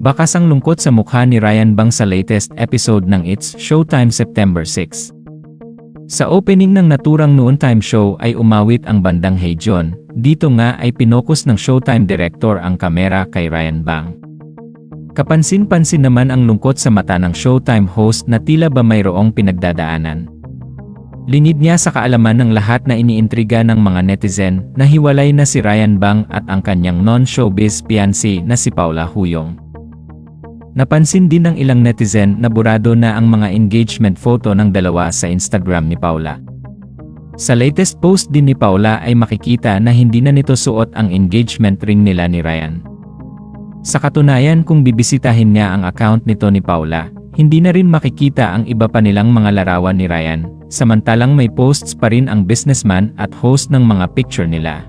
Bakas ang lungkot sa mukha ni Ryan Bang sa latest episode ng It's Showtime September 6. Sa opening ng naturang noon time show ay umawit ang bandang Hey John, dito nga ay pinokus ng Showtime director ang kamera kay Ryan Bang. Kapansin-pansin naman ang lungkot sa mata ng Showtime host na tila ba mayroong pinagdadaanan. Linid niya sa kaalaman ng lahat na iniintriga ng mga netizen na hiwalay na si Ryan Bang at ang kanyang non-showbiz fiancé na si Paula Huyong. Napansin din ng ilang netizen na burado na ang mga engagement photo ng dalawa sa Instagram ni Paula. Sa latest post din ni Paula ay makikita na hindi na nito suot ang engagement ring nila ni Ryan. Sa katunayan kung bibisitahin niya ang account nito ni Paula, hindi na rin makikita ang iba pa nilang mga larawan ni Ryan, samantalang may posts pa rin ang businessman at host ng mga picture nila.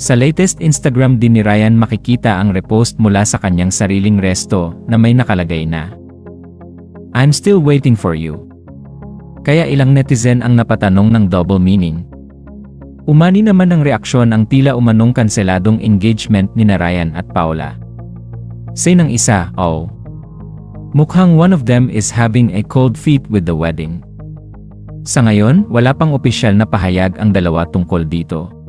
Sa latest Instagram din ni Ryan makikita ang repost mula sa kanyang sariling resto na may nakalagay na I'm still waiting for you. Kaya ilang netizen ang napatanong ng double meaning. Umani naman ng reaksyon ang tila umanong kanseladong engagement ni na Ryan at Paula. Say ng isa, oh. Mukhang one of them is having a cold feet with the wedding. Sa ngayon, wala pang opisyal na pahayag ang dalawa tungkol dito.